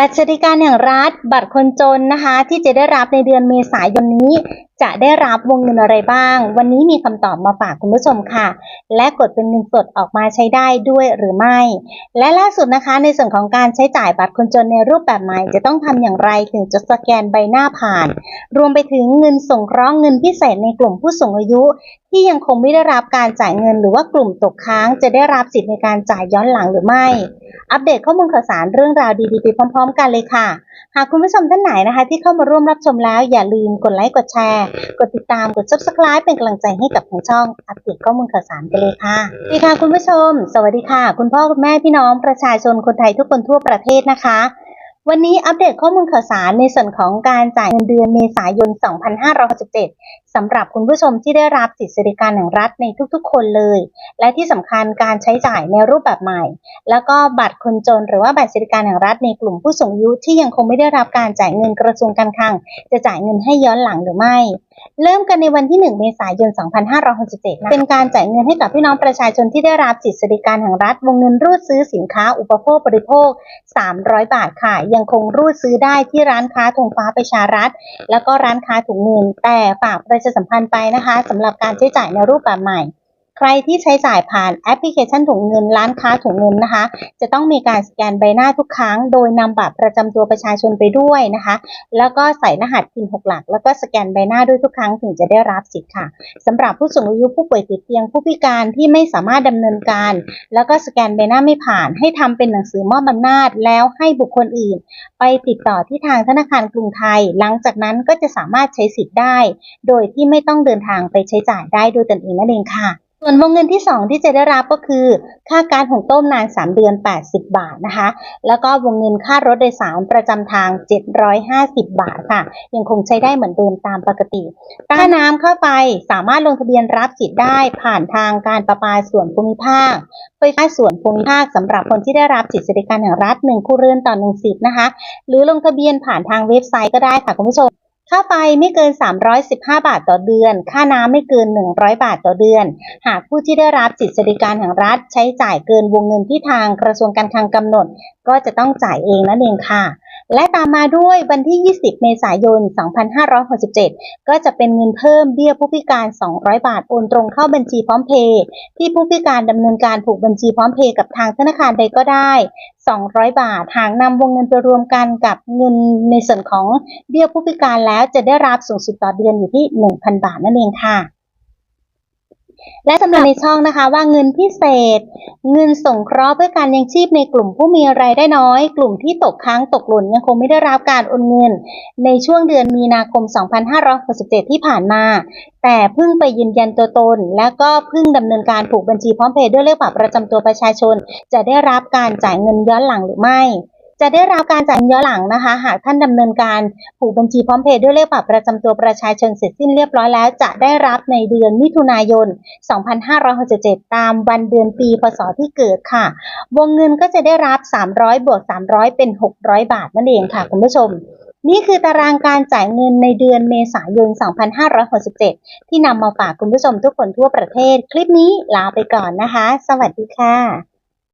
บัตรสวัสดิการแห่งรัฐ บัตรคนจนนะคะ ที่จะได้รับในเดือนเมษายนนี้ จะได้รับวงเงินอะไรบ้าง วันนี้มีคำตอบมาฝากคุณผู้ชมค่ะ และกดเป็นเงินสดออกมาใช้ได้ด้วยหรือไม่ และล่าสุดนะคะในส่วนของการใช้จ่ายบัตรคนจนในรูปแบบใหม่ จะต้องทำอย่างไรถึงจะสแกนใบหน้าผ่าน รวมไปถึงเงินส่งเคราะห์เงินพิเศษในกลุ่มผู้สูงอายุ ที่ยังคงไม่ได้รับการจ่ายเงิน หรือว่ากลุ่มตกค้าง จะได้รับสิทธิ์ในการจ่ายย้อนหลังหรือไม่ อัปเดตข้อมูลข่าวสารเรื่องราวดีๆไปพร้อม ๆ กันเลยค่ะ หากคุณผู้ชมท่านไหนนะคะ ที่เข้ามาร่วมรับชมแล้วอย่าลืมกดไลค์กดแชร์กดติดตามกด subscribe เป็นกำลังใจให้กับทางช่อง อัปเดตข้อมูลข่าวสารกันเลยค่ะดีค่ะคุณผู้ชม สวัสดีค่ะ คุณพ่อคุณแม่พี่น้องประชาชนคนไทยทุกคนทั่วประเทศนะคะ วันนี้อัปเดตข้อมูลข่าวสารในส่วนของการจ่ายเงินเดือนเมษายน 2567 สำหรับคุณผู้ชมที่ได้รับสิทธิสวัสดิการแห่งรัฐในทุกๆ คนเลย และที่สำคัญการใช้จ่ายในรูปแบบใหม่ แล้วก็บัตรคนจนหรือว่าบัตรสวัสดิการแห่งรัฐในกลุ่มผู้สูงอายุที่ยังคงไม่ได้รับการจ่ายเงินกระทรวงการคลัง จะจ่ายเงินให้ย้อนหลังหรือไม่ เริ่มกันในวันที่ 1 เมษายน 2567 เป็นการจ่ายเงินให้กับพี่น้องประชาชนที่ได้รับสิทธิสวัสดิการแห่งรัฐวงเงินรูดซื้อสินค้าอุปโภคบริโภค 300 บาทค่ะยังคงรูดซื้อได้ที่ร้านค้าธงฟ้าประชารัฐ แล้วก็ร้านค้าถุงเงินแต่ฝากประชาสัมพันธ์ไปนะคะสำหรับการใช้จ่ายในรูปแบบใหม่ ใครที่ใช้จ่ายผ่านแอปพลิเคชันถุงเงินร้านค้าถุงเงินนะคะ จะต้องมีการสแกนใบหน้าทุกครั้ง โดยนำบัตรประจำตัวประชาชนไปด้วยนะคะ แล้วก็ใส่รหัสพินหกหลัก แล้วก็สแกนใบหน้าด้วยทุกครั้งถึงจะได้รับสิทธิ์ค่ะสำหรับผู้สูงอายุผู้ป่วยติดเตียงผู้พิการที่ไม่สามารถดำเนินการ แล้วก็สแกนใบหน้าไม่ผ่าน ให้ทำเป็นหนังสือมอบอำนาจ แล้วให้บุคคลอื่น ไปติดต่อที่ทางธนาคารกรุงไทย หลังจากนั้นก็จะสามารถใช้สิทธิ์ได้ โดยที่ไม่ต้องเดินทางไปใช้จ่ายได้ด้วยตนเองนั่นเองค่ะ ส่วนวงเงินที่ 2 ที่จะได้รับก็คือ ค่าการหุงต้มนาน 3 เดือน 80 บาทนะคะ แล้วก็วงเงินค่ารถโดยสารประจำทาง 750 บาทค่ะ ยังคงใช้ได้เหมือนเดิมตามปกติค่าน้ำค่าไฟสามารถลงทะเบียนรับสิทธิ์ได้ผ่านทางการประปาส่วนภูมิภาคไฟฟ้าส่วนภูมิภาคสำหรับคนที่ได้รับสิทธิสวัสดิการแห่งรัฐ1ครัวเรือนต่อ1สิทธิ์นะคะ หรือลงทะเบียนผ่านทางเว็บไซต์ก็ได้ค่ะคุณผู้ชม ค่าไฟไม่เกิน 315 บาทต่อเดือน ค่าน้ำไม่เกิน 100 บาทต่อเดือน หากผู้ที่ได้รับสิทธิสวัสดิการแห่งรัฐ ใช้จ่ายเกินวงเงินที่ทางกระทรวงการคลังกำหนด ก็จะต้องจ่ายเองนั่นเองค่ะ และตามมาด้วยวันที่ 20 เมษายน 2567 ก็จะเป็นเงินเพิ่มเบี้ยผู้พิการ 200 บาท โอนตรงเข้าบัญชีพร้อมเพย์ที่ผู้พิการดำเนินการผูกบัญชีพร้อมเพย์กับทางธนาคารใดก็ได้ 200 บาท หากนำวงเงินไปรวมกันกับเงินในส่วนของเบี้ยผู้พิการแล้วจะได้รับสูงสุดต่อเดือนอยู่ที่ 1,000 บาทนั่นเองค่ะและสำหรับในช่องนะคะว่าเงินพิเศษ เงินส่งเคราะห์เพื่อการยังชีพในกลุ่มผู้มีรายได้น้อย กลุ่มที่ตกค้างตกหล่นยังคงไม่ได้รับการโอนเงิน ในช่วงเดือนมีนาคม 2567 ที่ผ่านมา แต่เพิ่งไปยืนยันตัวตน และก็เพิ่งดำเนินการผูกบัญชีพร้อมเพย์ด้วยเลขบัตรประจำตัวประชาชน จะได้รับการจ่ายเงินย้อนหลังหรือไม่ จะได้รับการจ่ายเงินย้อนหลังนะคะ หากท่านดำเนินการผูกบัญชีพร้อมเพย์ด้วยเลขบัตรประจำตัวประชาชนเสร็จสิ้นเรียบร้อยแล้ว จะได้รับในเดือนมิถุนายน 2567 ตามวันเดือนปีพศที่เกิดค่ะ วงเงินก็จะได้รับ 300 บวก 300 เป็น 600 บาทนั่นเองค่ะคุณผู้ชมนี่คือตารางการจ่ายเงินในเดือนเมษายน 2567 ที่นำมาฝากคุณผู้ชมทุกคนทั่วประเทศ คลิปนี้ลาไปก่อนนะคะ สวัสดีค่ะ